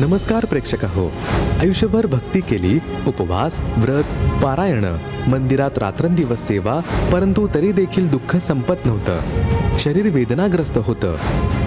नमस्कार प्रेक्षक हो आयुष्यभर भक्ती केली उपवास व्रत पारायण मंदिरात रात्रंदिवस सेवा परंतु तरी देखील दुःख संपत नव्हतं. शरीर वेदनाग्रस्त होतं.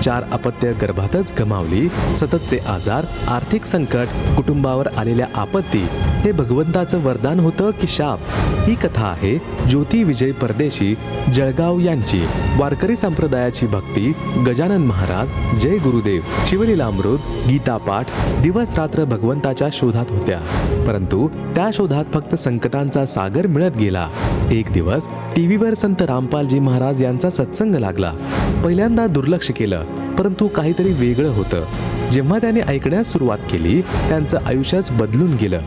चार अपत्य गर्भातच गमावली सततचे आजार आर्थिक संकट कुटुंबावर आलेल्या आपत्ती हे भगवंताचं वरदान होतं की शाप. ही कथा आहे ज्योती विजय परदेशी जळगाव यांची. वारकरी संप्रदायाची भक्ती गजानन महाराज जय गुरुदेव. शिवलीलामृत गीता पाठ दिवस रात्र भगवंताच्या शोधात होत्या. परंतु त्या शोधात फक्त संकटांचा सागर मिळत गेला. एक दिवस टीव्हीवर संत रामपालजी महाराज यांचा सत्संग लागला. पहिल्यांदा दुर्लक्ष केलं परंतु काहीतरी वेगळं होतं. जेव्हा त्याने ऐकण्यास सुरुवात केली त्यांचं आयुष्यच बदलून गेलं.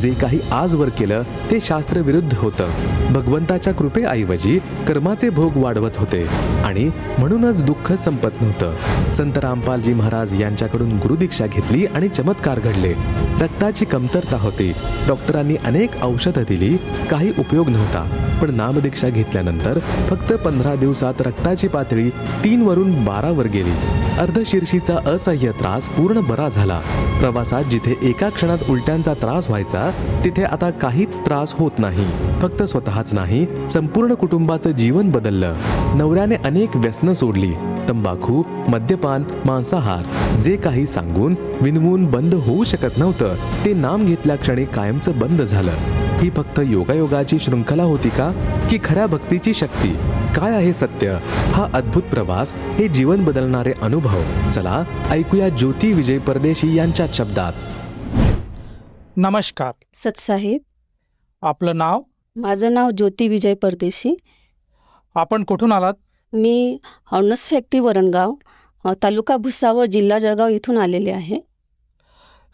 जे काही आजवर केलं ते शास्त्रविरुद्ध होतं. भगवंताच्या कृपेऐवजी कर्माचे भोग वाढवत होते आणि म्हणूनच दुःख संपत नव्हतं. संत रामपालजी महाराज यांच्याकडून गुरुदीक्षा घेतली आणि चमत्कार घडले. रक्ताची कमतरता होती. डॉक्टरांनी अनेक औषधं दिली काही उपयोग नव्हता. पण नामदीक्षा घेतल्यानंतर फक्त पंधरा दिवसात रक्ताची पातळी तीन वरून बारावर गेली. अर्धशीर्षीचा असह्य त्रास पूर्ण बरा झाला. प्रवासात जिथे एका क्षणात उलट्यांचा त्रास व्हायचा तिथे आता काहीच त्रास होत नाही. फक्त स्वतःच नाही संपूर्ण कुटुंबाचं जीवन बदललं. नवऱ्याने अनेक व्यसनं सोडली. तंबाखू मद्यपान मांसाहार जे काही सांगून विनवून बंद होऊ शकत नव्हतं ते नाम घेतल्या क्षणी कायमचं बंद झालं. ही फक्त योगायोगाची शृंखला होती का? की खऱ्या भक्तीची शक्ती? काय आहे सत्य? हा अद्भुत प्रवास हे जीवन बदलणारे अनुभव. चला ऐकूया ज्योती विजय परदेशी यांच्या शब्दात. नमस्कार. सतसाहेब. आपलं नाव? माझं नाव ज्योती विजय परदेशी. आपण कुठून आलात? मी हॉर्नस फॅक्टरी वरणगाव तालुका भुसावळ जिल्हा जळगाव इथून आलेले आहे.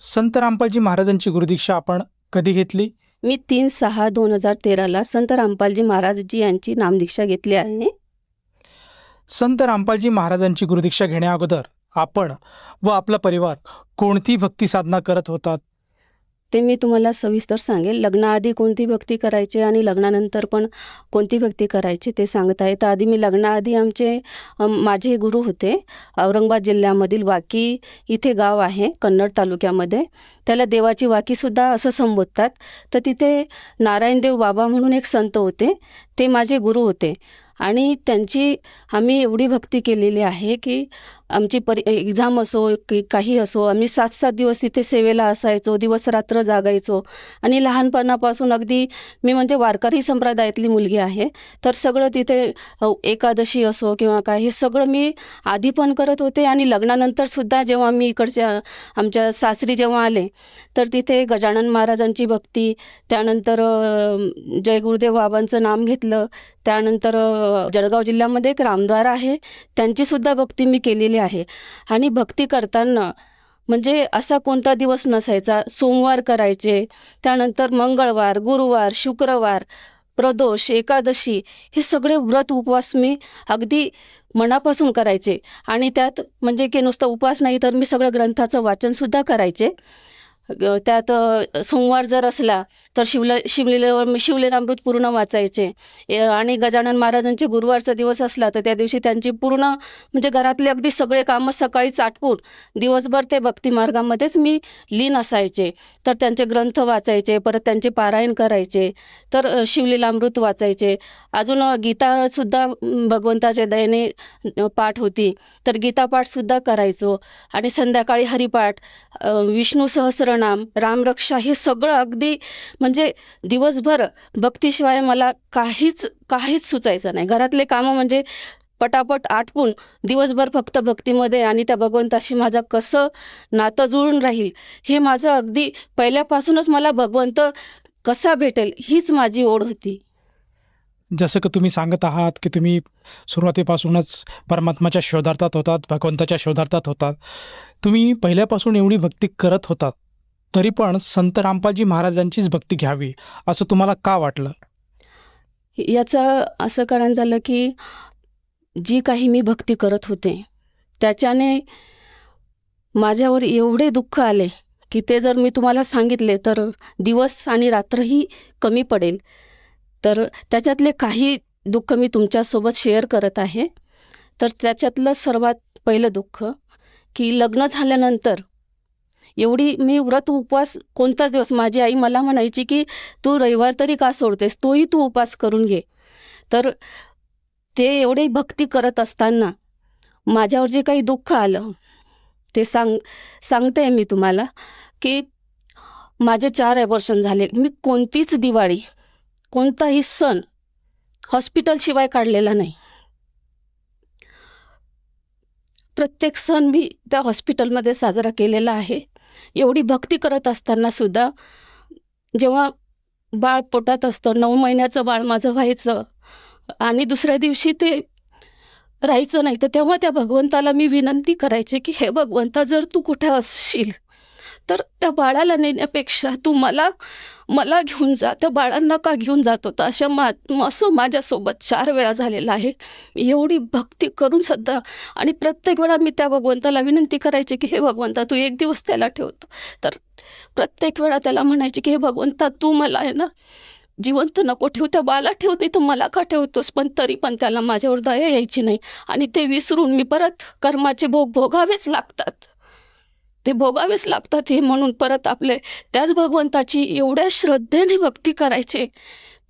संत रामपालजी महाराजांची गुरुदीक्षा आपण कधी घेतली? मी तीन सहा दोन हजार तेराला संत रामपालजी महाराजजी यांची नामदीक्षा घेतली आहे. संत रामपालजी महाराजांची गुरुदीक्षा घेण्याअगोदर आपण व आपला परिवार कोणती भक्ती साधना करत होतात? ते मी तुम्हाला सविस्तर सांगेल. लग्नाआधी कोणती भक्ती करायची आणि लग्नानंतर पण कोणती भक्ती करायची ते सांगत आहे. तर आधी मी लग्नाआधी आमचे माझे गुरु होते औरंगाबाद जिल्ह्यामधील वाकी इथे गाव आहे कन्नड तालुक्यामध्ये. त्याला देवाची वाकीसुद्धा असं संबोधतात. तर तिथे नारायणदेव बाबा म्हणून एक संत होते ते माझे गुरु होते. आणि त्यांची आम्ही एवढी भक्ती केलेली आहे की आमची परी एक्झाम असो की काही असो आम्ही सात सात दिवस तिथे सेवेला असायचो दिवस रात्र जागायचो. आणि लहानपणापासून अगदी मी म्हणजे वारकरी संप्रदायातली मुलगी आहे. तर सगळं तिथे एकादशी असो किंवा काय हे सगळं मी आधी पण करत होते आणि लग्नानंतरसुद्धा जेव्हा मी इकडच्या आमच्या सासरी जेव्हा आले तर तिथे गजानन महाराजांची भक्ती त्यानंतर जय गुरुदेव बाबांचं नाम घेतलं त्यानंतर जळगाव जिल्ह्यामध्ये एक रामद्वार आहे. त्यांचीसुद्धा भक्ती मी केलेली आहे. आणि भक्ती करताना म्हणजे असा कोणता दिवस नसायचा? सोमवार करायचे त्यानंतर मंगळवार गुरुवार शुक्रवार प्रदोष एकादशी हे सगळे व्रत उपवास मी अगदी मनापासून करायचे. आणि त्यात म्हणजे की नुसतं उपवास नाही तर मी सगळ्या ग्रंथाचं वाचनसुद्धा करायचे. त्यात सोमवार जर असला तर शिवल शिवलीला मी शिवलीलामृत पूर्ण वाचायचे. आणि गजानन महाराजांचे गुरुवारचा दिवस असला तर त्या दिवशी त्यांची पूर्ण म्हणजे घरातले अगदी सगळे कामं सकाळीच आटपून दिवसभर ते भक्ती मार्गामध्येच मी लीन असायचे. तर त्यांचे ग्रंथ वाचायचे परत त्यांचे पारायण करायचे तर शिवलेलामृत शिवलीलामृत वाचायचे. अजून गीतासुद्धा भगवंताच्या दयेने पाठ होती. तर गीतापाठसुद्धा करायचो. आणि संध्याकाळी हरिपाठ विष्णू सहस्रनाम रामरक्षा हे सगळं अगदी म्हणजे दिवसभर भक्तीशिवाय मला काहीच काहीच सुचायचं नाही. घरातले कामं म्हणजे पटापट आटपून दिवसभर फक्त भक्तीमध्ये आणि त्या भगवंताशी माझं कसं नातं जुळून राहील हे माझं अगदी पहिल्यापासूनच मला भगवंत कसा भेटेल हीच माझी ओढ होती. जसं की तुम्ही सांगत आहात की तुम्ही सुरुवातीपासूनच परमात्माच्या शोधार्थात होतात भगवंताच्या शोधार्थात होतात. तुम्ही पहिल्यापासून एवढी भक्ती करत होतात. तरी पण संत रामपालजी महाराजांचीच भक्ती घ्यावी असं तुम्हाला का वाटलं? याचं असं कारण झालं की जी काही मी भक्ती करत होते त्याच्याने माझ्यावर एवढे दुःख आले की ते जर मी तुम्हाला सांगितले तर दिवस आणि रात्रही कमी पडेल. तर त्याच्यातले काही दुःख मी तुमच्यासोबत शेअर करत आहे. तर त्याच्यातलं सर्वात पहिलं दुःख की लग्न झाल्यानंतर एवढी मी व्रत उपवास कोणताच दिवस माझी आई मला म्हणायची की तू रविवार तरी का सोडतेस? तोही तू उपवास करून घे. तर ते एवढे भक्ती करत असताना माझ्यावर जे काही दुःख आलं ते सांग सांगते मी तुम्हाला की माझे चार ॲबॉर्शन झाले. मी कोणतीच दिवाळी कोणताही सण हॉस्पिटलशिवाय काढलेला नाही. प्रत्येक सण मी त्या हॉस्पिटलमध्ये साजरा केलेला आहे. एवढी भक्ती करत असताना सुद्धा जेव्हा बाळ पोटात असतं नऊ महिन्याचं बाळ माझं व्हायचं आणि दुसऱ्या दिवशी ते राहायचं नाही तर तेव्हा त्या भगवंताला मी विनंती करायचे की हे भगवंता जर तू कुठे असशील तर त्या बाळाला नेण्यापेक्षा तू मला मला घेऊन जा. त्या बाळांना का घेऊन जात होता? अशा मा असं माझ्यासोबत चार वेळा झालेलं आहे. एवढी भक्ती करून सुद्धा आणि प्रत्येक वेळा मी त्या भगवंताला विनंती करायची की हे भगवंता तू एक दिवस त्याला ठेवतो. तर प्रत्येक वेळा त्याला म्हणायची की हे भगवंता तू मला आहे ना जिवंत नको ठेव. त्या बाला ठेवते तर मला का ठेवतोस? पण तरी पण त्याला माझ्यावर दया यायची नाही आणि ते विसरून मी परत कर्माचे भोग भोगावेच लागतात. ते भोगावेच लागतात हे म्हणून परत आपले त्याच भगवंताची एवढ्या श्रद्धेने भक्ती करायचे.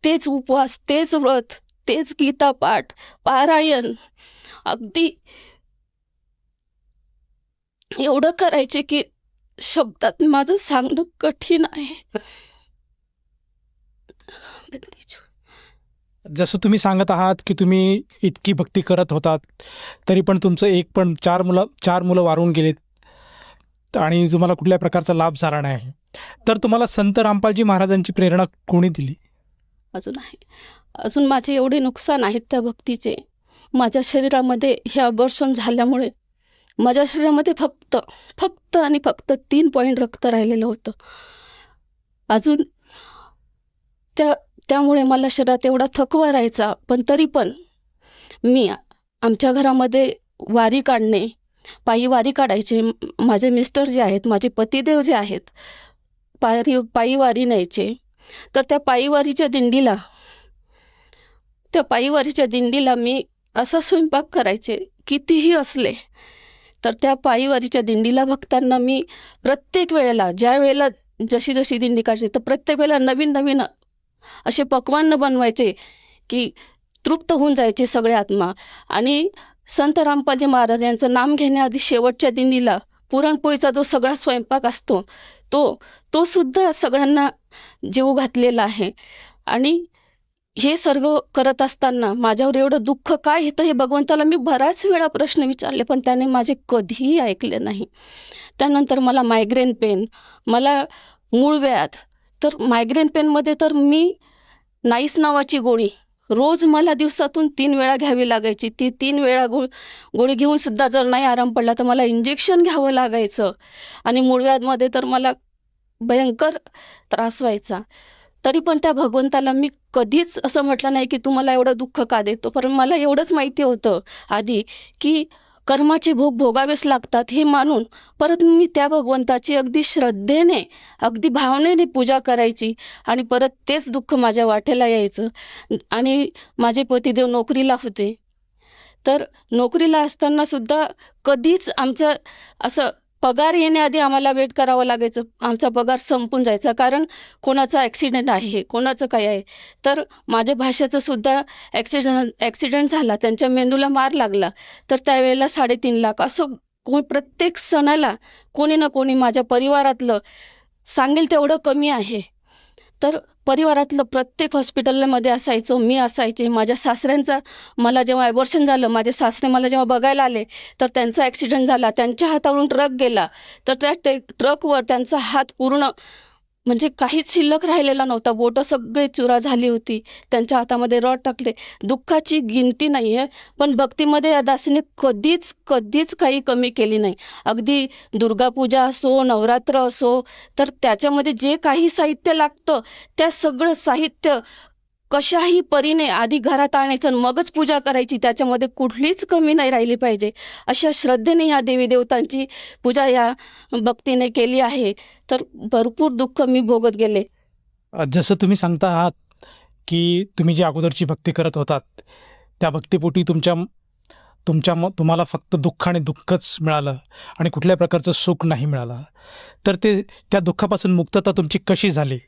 तेच उपवास तेच व्रत तेच गीतापाठ पारायण अगदी एवढं करायचे की शब्दात माझं सांगणं कठीण आहे. जसं तुम्ही सांगत आहात की तुम्ही इतकी भक्ती करत होतात तरी पण तुमचं एक पण चार मुलं चार मुलं वारून गेलेत. आणि तुम्हाला कुठल्या प्रकारचा लाभ झाला नाही. तर तुम्हाला संत रामपालजी महाराजांची प्रेरणा कोणी दिली? अजून आहे. अजून माझे एवढे नुकसान आहेत त्या भक्तीचे. माझ्या शरीरामध्ये हे अबॉर्शन झाल्यामुळे माझ्या शरीरामध्ये फक्त फक्त आणि फक्त तीन पॉईंट रक्त राहिलेलं होतं. अजून त्या त्यामुळे मला शरीरात एवढा थकवा राहायचा पण तरी पण मी आमच्या घरामध्ये वारी काढणे पायी वारी काढायचे माझे मिस्टर जे आहेत माझे पतिदेव जे आहेत पारी पायी वारी न्यायचे. तर त्या पायीवारीच्या दिंडीला त्या पायीवारीच्या दिंडीला मी असा स्वयंपाक करायचे कितीही असले तर त्या पायीवारीच्या दिंडीला भक्तांना मी प्रत्येक वेळेला ज्या वेळेला जशी जशी दिंडी काढते तर प्रत्येक वेळेला नवीन नवीन असे पक्वान्न बनवायचे की तृप्त होऊन जायचे सगळे आत्मा. आणि संत रामपालजी महाराज यांचं नाम घेण्याआधी शेवटच्या दिंडीला पुरणपोळीचा जो सगळा स्वयंपाक असतो तो तो सुद्धा सगळ्यांना जीव घातलेला आहे. आणि हे सर्व करत असताना माझ्यावर एवढं दुःख काय येतं हे भगवंताला मी बराच वेळा प्रश्न विचारले पण त्याने माझे कधीही ऐकले नाही. त्यानंतर मला मायग्रेन पेन मला मूळ व्याध तर मायग्रेन पेनमध्ये तर मी नाईस नावाची गोळी रोज मला दिवसातून तीन वेळा घ्यावी लागायची. ती तीन वेळा गो गोळी घेऊन सुद्धा जर नाही आराम पडला तर मला इंजेक्शन घ्यावं लागायचं. आणि मूळव्याधमध्ये तर मला भयंकर त्रास व्हायचा. तरी पण त्या भगवंताला मी कधीच असं म्हटलं नाही की तू मला एवढं दुःख का देतो? पण मला एवढंच माहिती होतं आधी की कर्माचे भोग भोगावेच लागतात हे मानून परत मी त्या भगवंताची अगदी श्रद्धेने अगदी भावनेने पूजा करायची आणि परत तेच दुःख माझ्या वाटेला यायचं. आणि माझे पतिदेव नोकरीला होते. तर नोकरीला असताना सुद्धा कधीच आमच्या असं पगार येण्याआधी आम्हाला वेट करावं लागायचं. आमचा पगार संपून जायचा. कारण कोणाचा ॲक्सिडेंट आहे कोणाचं काय आहे. तर माझ्या भाषेचं सुद्धा ॲक्सिडंट ॲक्सिडेंट झाला. त्यांच्या मेंदूला मार लागला. तर त्यावेळेला साडेतीन लाख असं को प्रत्येक सणाला कोणी ना कोणी माझ्या परिवारातलं सांगेल तेवढं कमी आहे. तर परिवारातलं प्रत्येक हॉस्पिटलमध्ये असायचं मी असायचे. माझ्या सासऱ्यांचा मला जेव्हा ॲबॉर्शन झालं माझे सासरे मला जेव्हा बघायला आले तर त्यांचा ॲक्सिडेंट झाला त्यांच्या हातावरून ट्रक गेला. तर त्या ट्रकवर त्यांचा हात पूर्ण म्हणजे काहीच शिल्लक राहिलेला नव्हता. बोटं सगळे चुरा झाली होती. त्यांच्या हातामध्ये रॉड टाकले. दुःखाची गिनती नाही आहे पण भक्तीमध्ये या दासीने कधीच कधीच काही कमी केली नाही. अगदी दुर्गापूजा असो नवरात्र असो तर त्याच्यामध्ये जे काही साहित्य लागतं त्या सगळं साहित्य कशाही परीने आधी घरात आणायचं मगच पूजा करायची त्याच्यामध्ये कुठलीच कमी नाही राहिली पाहिजे. अशा श्रद्धेने ह्या देवी देवतांची पूजा या भक्तीने केली आहे. तर भरपूर दुःख मी भोगत गेले. जसं तुम्ही सांगता आहात की तुम्ही जी अगोदरची भक्ती करत होतात त्या भक्तीपोटी तुमच्या तुमच्या म तुम्हाला फक्त दुःख आणि दुःखच मिळालं आणि कुठल्या प्रकारचं सुख नाही मिळालं. तर ते त्या दुःखापासून मुक्तता तुमची कशी झाली?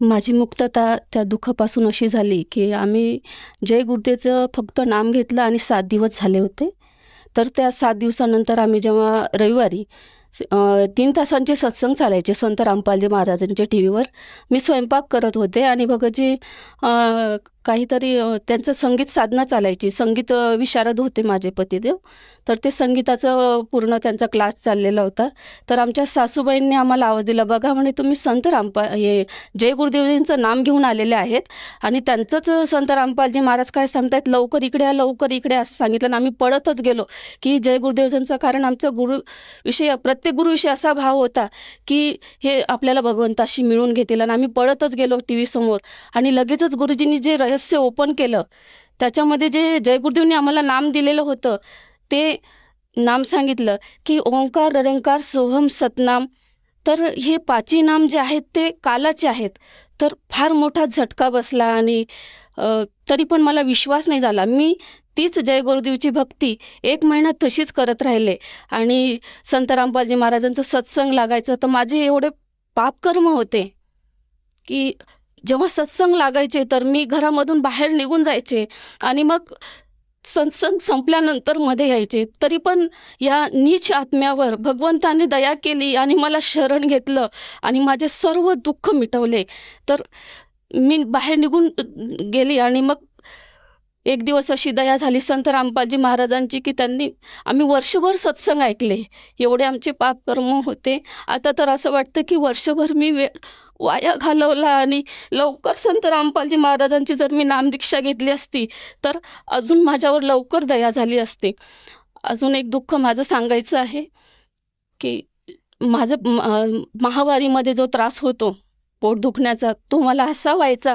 माझी मुक्तता त्या दुःखापासून अशी झाली की आम्ही जय गुरुदेवचं फक्त नाम घेतलं आणि सात दिवस झाले होते. तर त्या सात दिवसानंतर आम्ही जेव्हा रविवारी तीन तासांचे सत्संग चालायचे संत रामपालजी महाराजांच्या टी व्हीवर मी स्वयंपाक करत होते आणि भगतजी काहीतरी त्यांचं संगीत साधना चालायची. संगीत विशारद होते माझे पतिदेव. तर ते संगीताचं पूर्ण त्यांचा क्लास चाललेला होता. तर आमच्या सासूबाईंनी आम्हाला आवाज दिला बघा म्हणे तुम्ही संत रामपा हे जय गुरुदेवजींचं नाम घेऊन आलेले आहेत आणि त्यांचंच संत रामपालजी महाराज काय सांगतायत? लवकर इकडे या लवकर इकडे असं सांगितलं. आणि आम्ही पळतच गेलो की जय गुरुदेवजींचं कारण आमचं गुरुविषयी प्रत्येक गुरुविषयी असा भाव होता की हे आपल्याला भगवंताशी मिळून घेतील. आणि आम्ही पळतच गेलो टी व्ही समोर. आणि लगेचच गुरुजींनी जे रहस्य ओपन केलं. त्याच्यामध्ये जे जयगुरुदेवनी आम्हाला नाम दिलेलं होतं ते नाम सांगितलं की ओंकार ररंकार सोहम सतनाम. तर हे पाची नाम जे आहेत ते कालाचे आहेत. तर फार मोठा झटका बसला आणि तरी पण मला विश्वास नाही झाला. मी तीच जय गुरुदेवची भक्ती एक महिना तशीच करत राहिले. आणि संत रामपालजी महाराजांचं सत्संग लागायचं तर माझे एवढे पापकर्म होते की जेव्हा सत्संग लागायचे तर मी घरामधून बाहेर निघून जायचे आणि मग सत्संग संपल्यानंतरमध्ये यायचे. तरी पण या नीच आत्म्यावर भगवंताने दया केली आणि मला शरण घेतलं आणि माझे सर्व दुःख मिटवले. तर मी बाहेर निघून गेली आणि मग एक दिवस अशी दया झाली संत रामपालजी महाराजांची की त्यांनी आम्ही वर्षभर सत्संग ऐकले. एवढे आमचे पापकर्म होते. आता तर असं वाटतं की वर्षभर मी वेळ वाया घालवला आणि लवकर संत रामपालजी महाराजांची जर मी नामदीक्षा घेतली असती तर अजून माझ्यावर लवकर दया झाली असते. अजून एक दुःख माझं सांगायचं आहे की माझं महावारीमध्ये जो त्रास होतो पोट दुखण्याचा तो मला असा व्हायचा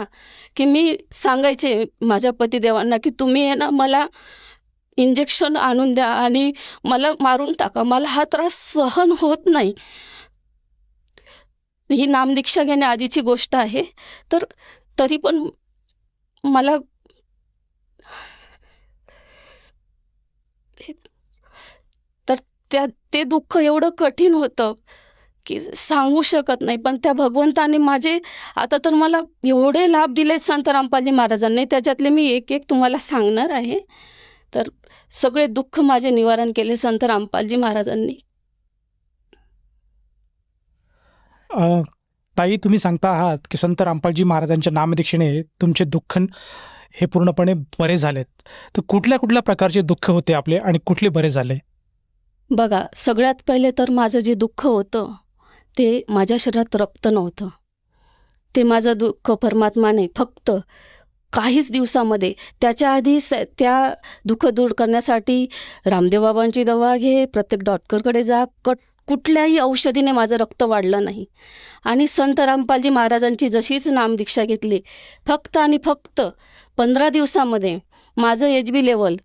की मी सांगायचे माझ्या पतिदेवांना की तुम्ही आहे ना मला इंजेक्शन आणून द्या आणि मला मारून टाका. मला हा त्रास सहन होत नाही. ही नामदीक्षा घेण्याआधीची गोष्ट आहे. तर तरी पण मला तर त्या ते दुःख एवढं कठीण होतं की सांगू शकत नाही. पण त्या भगवंताने माझे आता तर मला एवढे लाभ दिले संत रामपालजी महाराजांनी त्याच्यातले मी एक एक तुम्हाला सांगणार आहे. तर सगळे दुःख माझे निवारण केले संत रामपालजी महाराजांनी. ताई तुम्ही सांगता आहात की संत रामपालजी महाराजांच्या नामदीक्षेने तुमचे दुःख हे पूर्णपणे बरे झालेत. तर कुठल्या कुठल्या प्रकारचे दुःख होते आपले आणि कुठले बरे झाले? बघा सगळ्यात पहिले तर माझं जे दुःख होतं ते माझ्या शरीरात रक्त नव्हतं. ते माझं दुःख परमात्माने फक्त काहीच दिवसामध्ये त्याच्या आधी स त्या दुःख दूर करण्यासाठी रामदेव बाबांची दवा घे प्रत्येक डॉक्टरकडे जा कट कुठल्याही औषधीने माझं रक्त वाढलं नाही. आणि संत रामपालजी महाराजांची जशीच नामदीक्षा घेतली फक्त आणि फक्त पंधरा दिवसामध्ये माझं एच बी लेवल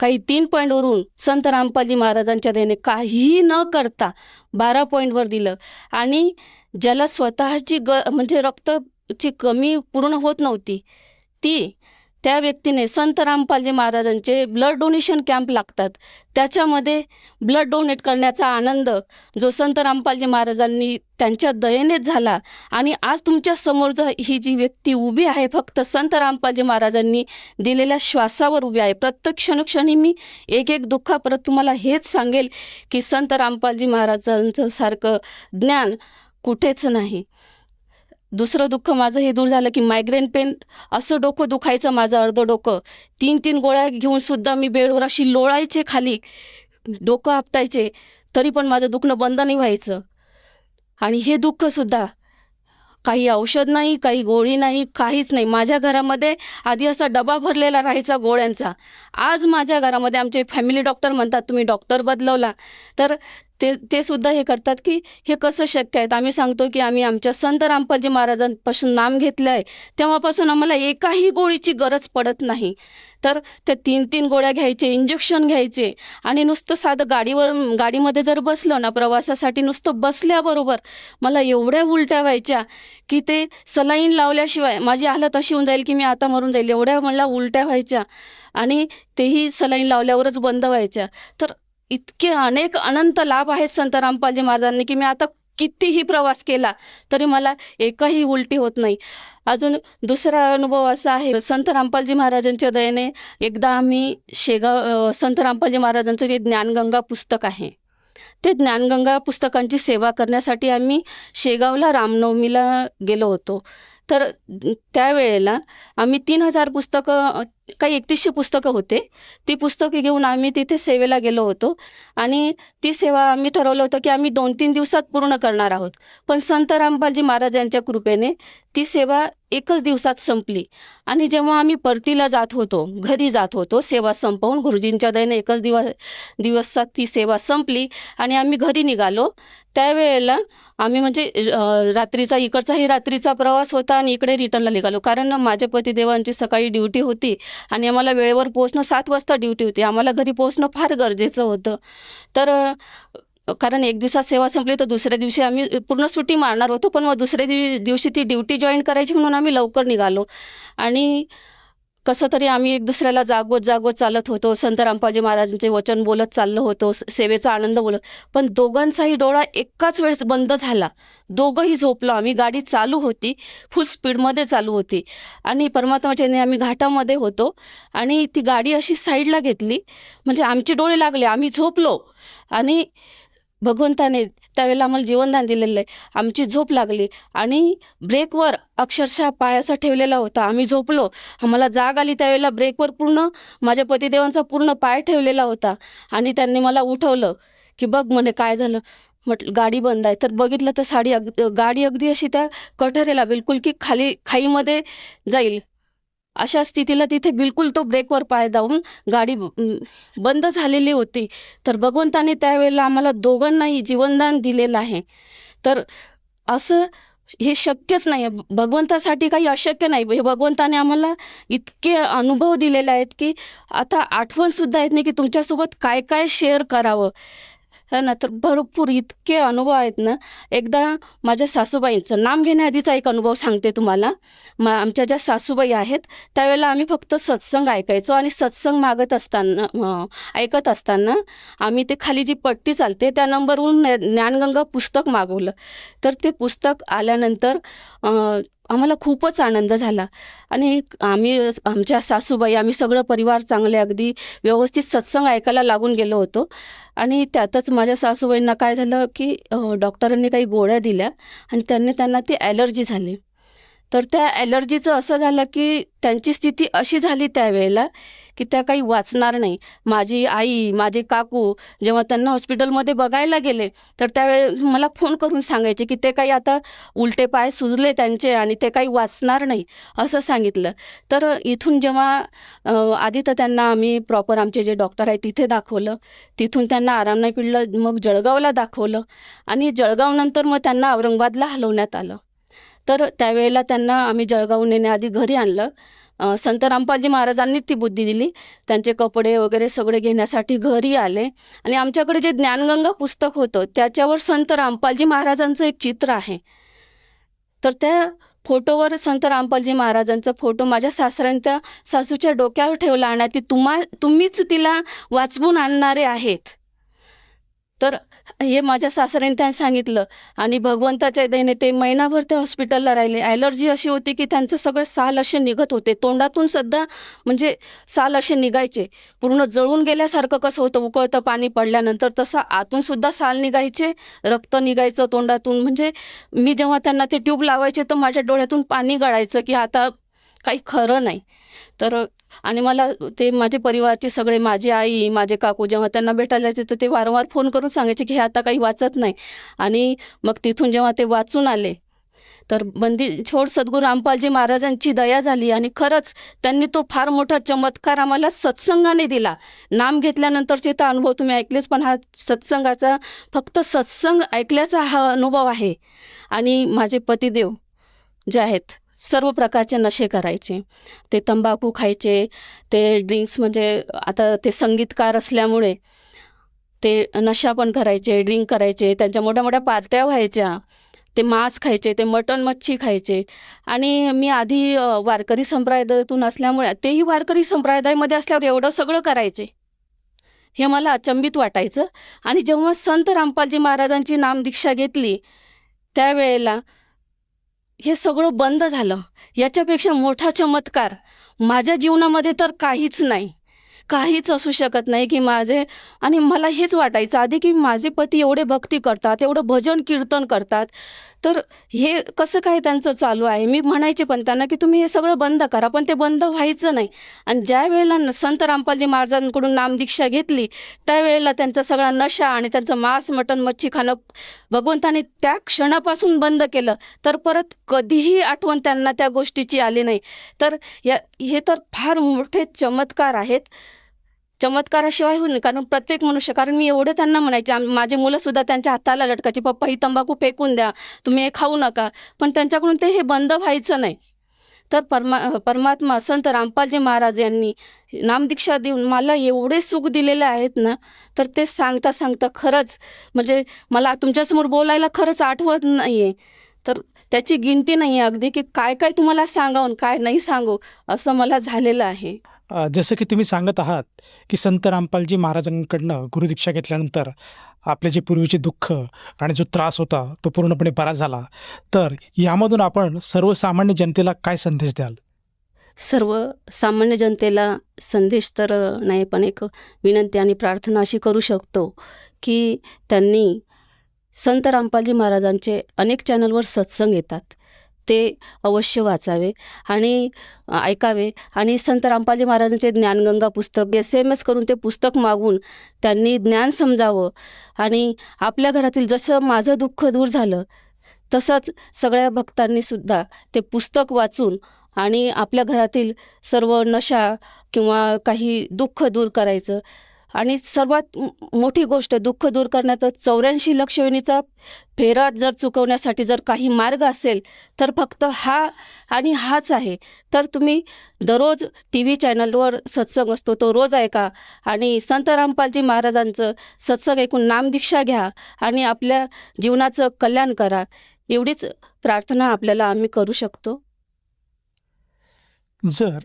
काही तीन पॉईंटवरून संत रामपालजी महाराजांच्या देणे काहीही न करता बारा पॉईंटवर दिलं. आणि ज्याला स्वतःची ग म्हणजे रक्तची कमी पूर्ण होत नव्हती ती त्या व्यक्तीने संत रामपालजी महाराजांचे ब्लड डोनेशन कॅम्प लागतात. त्याच्यामध्ये ब्लड डोनेट करण्याचा आनंद जो संत रामपालजी महाराजांनी त्यांच्या दयेनेच झाला. आणि आज तुमच्यासमोर जर ही जी व्यक्ती उभी आहे फक्त संत रामपालजी महाराजांनी दिलेल्या श्वासावर उभी आहे. प्रत्येक क्षणक्षणी मी एक एक दुःखा परत तुम्हाला हेच सांगेल की संत रामपालजी महाराजांचं सारखं ज्ञान कुठेच नाही. दुसरं दुःख माझं हे दूर झालं की मायग्रेन पेन असं डोकं दुखायचं माझं अर्धं डोकं. तीन तीन गोळ्या घेऊन सुद्धा मी बेडवर अशी लोळायचे खाली. डोकं आपटायचे तरी पण माझं दुखणं बंद नाही व्हायचं. आणि हे दुःखसुद्धा काही औषध नाही काही गोळी नाही काहीच नाही. माझ्या घरामध्ये आधी असा डबा भरलेला राहायचा गोळ्यांचा. आज माझ्या घरामध्ये आमचे फॅमिली डॉक्टर म्हणतात तुम्ही डॉक्टर बदलवला. तर ते ते सुद्धा हे करतात की हे कसं शक्य आहे? आम्ही सांगतो की आम्ही आमच्या संत रामपालजी महाराजांपासून नाम घेतलं आहे. तेव्हापासून आम्हाला एकाही गोळीची गरज पडत नाही. तर ते तीन तीन गोळ्या घ्यायचे इंजेक्शन घ्यायचे आणि नुसतं साधं गाडीवर गाडीमध्ये जर बसलं ना प्रवासासाठी नुसतं बसल्याबरोबर मला एवढ्या उलट्या व्हायच्या की ते सलाईन लावल्याशिवाय माझी हालत अशी होऊन जाईल की मी आता मरून जाईल. एवढ्या मला उलट्या व्हायच्या आणि तेही सलाईन लावल्यावरच बंद व्हायच्या. तर इतके अनेक अनंत लाभ आहेत संत रामपालजी महाराजांनी की मी आता कितीही प्रवास केला तरी मला एकही उलटी होत नाही. अजून दुसरा अनुभव असा आहे संत रामपालजी महाराजांच्या दयेने एकदा आम्ही शेगाव संत रामपालजी महाराजांचं जे ज्ञानगंगा पुस्तक आहे ते ज्ञानगंगा पुस्तकांची सेवा करण्यासाठी आम्ही शेगावला रामनवमीला गेलो होतो. तर त्यावेळेला आम्ही तीन हजार पुस्तकं काही एकतीसशे पुस्तकं होते. ती पुस्तके घेऊन आम्ही तिथे सेवेला गेलो होतो. आणि ती सेवा आम्ही ठरवलं होतं की आम्ही दोन तीन दिवसात पूर्ण करणार आहोत. पण संत रामपालजी महाराज यांच्या कृपेने ती सेवा एकच दिवसात संपली. आणि जेव्हा आम्ही परतीला जात होतो घरी जात होतो सेवा संपवून गुरुजींच्या दयेने एकच दिवस दिवसात ती सेवा संपली. आणि आम्ही घरी निघालो. त्यावेळेला आम्ही म्हणजे रात्रीचा इकडचाही रात्रीचा प्रवास होता आणि इकडे रिटर्नला निघालो. कारण माझ्या पतिदेवांची सकाळी ड्युटी होती आणि आम्हाला वेळेवर पोहोचणं सात वाजता ड्युटी होती. आम्हाला घरी पोहोचणं फार गरजेचं होतं. तर कारण एक दिवसात सेवा संपली तर दुसऱ्या दिवशी आम्ही पूर्ण सुट्टी मारणार होतो. पण मग दुसऱ्या दिव दिवशी ती ड्युटी जॉईन करायची म्हणून आम्ही लवकर निघालो. आणि कसं तरी आम्ही एक दुसऱ्याला जागवत जागवत चालत होतो. संत रामपाजी महाराजांचे वचन बोलत चाललो होतो. सेवेचा आनंद बोलत. पण दोघांचाही डोळा एकाच वेळेस बंद झाला. दोघंही झोपलो आम्ही. गाडी चालू होती. फुल स्पीडमध्ये चालू होती. आणि परमात्माच्याने आम्ही घाटामध्ये होतो. आणि ती गाडी अशी साईडला घेतली. म्हणजे आमचे डोळे लागले. आम्ही झोपलो. आणि भगवंताने त्यावेळेला आम्हाला जीवनदान दिलेलं आहे. आमची झोप लागली. आणि ब्रेकवर अक्षरशः पाय असा ठेवलेला होता. आम्ही झोपलो. आम्हाला जाग आली त्यावेळेला ब्रेकवर पूर्ण माझ्या पतिदेवांचा पूर्ण पाय ठेवलेला होता. आणि त्यांनी मला उठवलं की बघ म्हणे काय झालं? म्हटलं गाडी बंद आहे. तर बघितलं तर साडी अग गाडी अगदी अशी त्या कठरेला बिलकुल की खाली खाईमध्ये जाईल. अशा स्थितीला तिथे बिलकुल तो ब्रेकवर पाय दावून गाडी बंद झालेली होती. तर भगवंताने त्यावेळेला आम्हाला दोघांनाही जीवनदान दिलेलं आहे. तर असं हे शक्यच नाही. आहे भगवंतासाठी काही अशक्य नाही. हे भगवंताने आम्हाला इतके अनुभव दिलेले आहेत की आता आठवणसुद्धा येत नाही की तुमच्यासोबत काय काय शेअर करावं. है ना? तर भरपूर इतके अनुभव आहेत ना. एकदा माझ्या सासूबाईंचं नाम घेण्याआधीचा एक अनुभव सांगते तुम्हाला. मा आमच्या ज्या सासूबाई आहेत त्यावेळेला आम्ही फक्त सत्संग ऐकायचो आणि सत्संग मागत असताना ऐकत असताना आम्ही ते खाली जी पट्टी चालते त्या नंबरवरून ज्ञानगंगा पुस्तक मागवलं. तर ते पुस्तक आल्यानंतर आम्हाला खूपच आनंद झाला. आणि आम्ही आमच्या सासूबाई आम्ही सगळं परिवार चांगले अगदी व्यवस्थित सत्संग ऐकायला लागून गेलो होतो. आणि त्यातच माझ्या सासूबाईंना काय झालं की डॉक्टरांनी काही गोळ्या दिल्या आणि त्यांनी त्यांना ती ॲलर्जी झाली. तर त्या ॲलर्जीचं असं झालं की त्यांची स्थिती अशी झाली त्यावेळेला की त्या काही वाचणार नाही. माझी आई माझे काकू जेव्हा त्यांना हॉस्पिटलमध्ये बघायला गेले तर त्यावेळेस मला फोन करून सांगायचे की ते काही आता उलटे पाय सुजले त्यांचे आणि ते काही वाचणार नाही असं सांगितलं. तर इथून जेव्हा आधी तर त्यांना आम्ही प्रॉपर आमचे जे डॉक्टर आहे तिथे दाखवलं. तिथून त्यांना आराम नाही पिडलं मग जळगावला दाखवलं आणि जळगावनंतर मग त्यांना औरंगाबादला हलवण्यात आलं. तर त्यावेळेला त्यांना आम्ही जळगाव नेण्याआधी घरी आणलं. संत रामपालजी महाराजांनी ती बुद्धी दिली. त्यांचे कपडे वगैरे सगळे घेण्यासाठी घरी आले. आणि आमच्याकडे जे ज्ञानगंगा पुस्तक होतं त्याच्यावर संत रामपालजी महाराजांचं एक चित्र आहे. तर त्या फोटोवर संत रामपालजी महाराजांचा फोटो माझ्या सासऱ्यांच्या त्या सासूच्या डोक्यावर ठेवला आणि ती तुम्हा तुम्हीच तिला वाचवून आणणारे आहेत. तर हे माझ्या सासऱ्याने त्यांनी सांगितलं. आणि भगवंताच्या दयेने ते महिनाभर ते हॉस्पिटलला राहिले. ॲलर्जी अशी होती की त्यांचं सगळं साल असे निघत होते. तोंडातून सुद्धा म्हणजे साल असे निघायचे. पूर्ण जळून गेल्यासारखं कसं होतं? उकळतं पाणी पडल्यानंतर तसं आतून सुद्धा साल निघायचे. रक्त निघायचं तोंडातून. म्हणजे मी जेव्हा त्यांना ते ट्यूब लावायचे तर माझ्या डोळ्यातून पाणी गळायचं की आता काही खरं नाही. तर आणि मला ते माझे परिवारचे सगळे माझी आई माझे काकू जेव्हा त्यांना भेटायला जायचे तर ते वारंवार फोन करून सांगायचे की हे आता काही वाचत नाही. आणि मग तिथून जेव्हा ते वाचून आले तर बंदी छोड सद्गुरू रामपालजी महाराजांची दया झाली आणि खरंच त्यांनी तो फार मोठा चमत्कार आम्हाला सत्संगाने दिला. नाम घेतल्यानंतरचे तर अनुभव तुम्ही ऐकलेच पण हा सत्संगाचा फक्त सत्संग ऐकल्याचा हा अनुभव आहे. आणि माझे पतिदेव जे आहेत सर्व प्रकारचे नशे करायचे. ते तंबाखू खायचे ते ड्रिंक्स म्हणजे आता ते संगीतकार असल्यामुळे ते नशा पण करायचे ड्रिंक करायचे त्यांच्या मोठ्या मोठ्या पार्ट्या व्हायच्या. ते मांस खायचे ते मटण मच्छी खायचे. आणि मी आधी वारकरी संप्रदायातून असल्यामुळे तेही वारकरी संप्रदायामध्ये असल्यावर एवढं सगळं करायचे. हे मला अचंबित वाटायचं. आणि जेव्हा संत रामपालजी महाराजांची नामदीक्षा घेतली त्यावेळेला हे सगळं बंद झालं. याच्यापेक्षा मोठा चमत्कार माझ्या जीवनामध्ये तर काहीच नाही. काहीच असू शकत नाही की माझे आणि मला हेच वाटायचं. आधी की माझे पती एवढे भक्ती करतात एवढं भजन कीर्तन करतात. तर हे कसं काय त्यांचं चालू आहे? मी म्हणायचे पण त्यांना की तुम्ही हे सगळं बंद करा पण ते बंद व्हायचं नाही. आणि ज्या वेळेला संत रामपालजी महाराजांकडून नामदीक्षा घेतली त्यावेळेला त्यांचा सगळा नशा आणि त्यांचं मांस मटण मच्छी खाणं भगवंताने त्या क्षणापासून बंद केलं तर परत कधीही आठवण त्यांना त्या गोष्टीची आली नाही. तर या हे तर फार मोठे चमत्कार आहेत. चमत्काराशिवाय होईल. कारण प्रत्येक मनुष्य कारण मी एवढं त्यांना म्हणायचे माझे मुलं मुलंसुद्धा त्यांच्या हाताला लटकायचे पप्पा ही तंबाखू फेकून द्या तुम्ही हे खाऊ नका. पण त्यांच्याकडून ते हे बंद व्हायचं नाही. तर परमा परमात्मा संत रामपालजी महाराज यांनी नामदीक्षा देऊन मला एवढे सुख दिलेले आहेत ना तर ते सांगता सांगता खरंच म्हणजे मला तुमच्यासमोर बोलायला खरंच आठवत नाही आहे तर त्याची गिनती नाही आहे अगदी की काय काय तुम्हाला सांगावून काय नाही सांगू असं मला झालेलं आहे. जसं की तुम्ही सांगत आहात की संत रामपालजी महाराजांकडनं गुरुदीक्षा घेतल्यानंतर आपले जे पूर्वीचे दुःख आणि जो त्रास होता तो पूर्णपणे बरा झाला. तर यामधून आपण सर्वसामान्य जनतेला काय संदेश द्याल? सर्व सामान्य जनतेला संदेश तर नाही पण एक विनंती आणि प्रार्थना अशी करू शकतो की त्यांनी संत रामपालजी महाराजांचे अनेक चॅनलवर सत्संग येतात. ते अवश्य वाचावे आणि ऐकावे. आणि संत रामपालजी महाराजांचे ज्ञानगंगा पुस्तक एस एम एस करून ते पुस्तक मागून त्यांनी ज्ञान समजावं. आणि आपल्या घरातील जसं माझं दुःख दूर झालं तसंच सगळ्या भक्तांनी सुद्धा ते पुस्तक वाचून आणि आपल्या घरातील सर्व नशा किंवा काही दुःख दूर करायचं. आणि सर्वात मोठी गोष्ट दुःख दूर करण्याचं चौऱ्याऐंशी लक्षवेणीचा फेरा जर चुकवण्यासाठी जर काही मार्ग असेल तर फक्त हा आणि हाच आहे. तर तुम्ही दररोज टी व्ही चॅनलवर सत्संग असतो तो रोज ऐका. आणि संत रामपालजी महाराजांचं सत्संग ऐकून नामदीक्षा घ्या आणि आपल्या जीवनाचं कल्याण करा. एवढीच प्रार्थना आपल्याला आम्ही करू शकतो. जर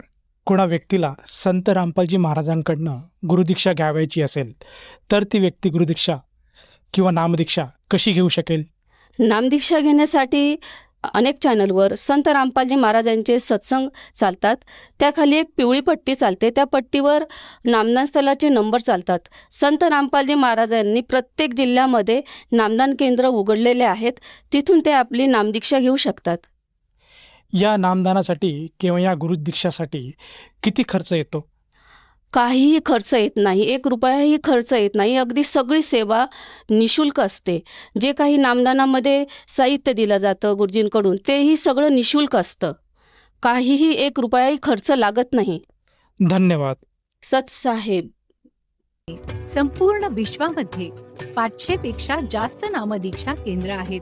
कोणा व्यक्तीला संत रामपालजी महाराजांकडनं गुरुदीक्षा घ्यावायची असेल तर ती व्यक्ती गुरुदीक्षा किंवा नामदीक्षा कशी घेऊ शकेल? नामदीक्षा घेण्यासाठी अनेक चॅनलवर संत रामपालजी महाराजांचे सत्संग चालतात. त्याखाली एक पिवळी पट्टी चालते. त्या पट्टीवर नामदानस्थलाचे नंबर चालतात. संत रामपालजी महाराजांनी प्रत्येक जिल्ह्यामध्ये नामदान केंद्र उघडलेले आहेत. तिथून ते आपली नामदीक्षा घेऊ शकतात. या नामदानासाठी किंवा या गुरुदीक्षासाठी किती खर्च येतो? काहीही खर्च येत नाही. एक रुपयाही खर्च येत नाही. अगदी सगळी सेवा निशुल्क असते. जे काही नामदानामध्ये साहित्य दिलं जातं गुरुजींकडून तेही सगळं निशुल्क असतं. काहीही एक रुपयाही खर्च लागत नाही. धन्यवाद. सतसाहेब संपूर्ण विश्वामध्ये पाचशे पेक्षा जास्त नामदीक्षा केंद्र आहेत.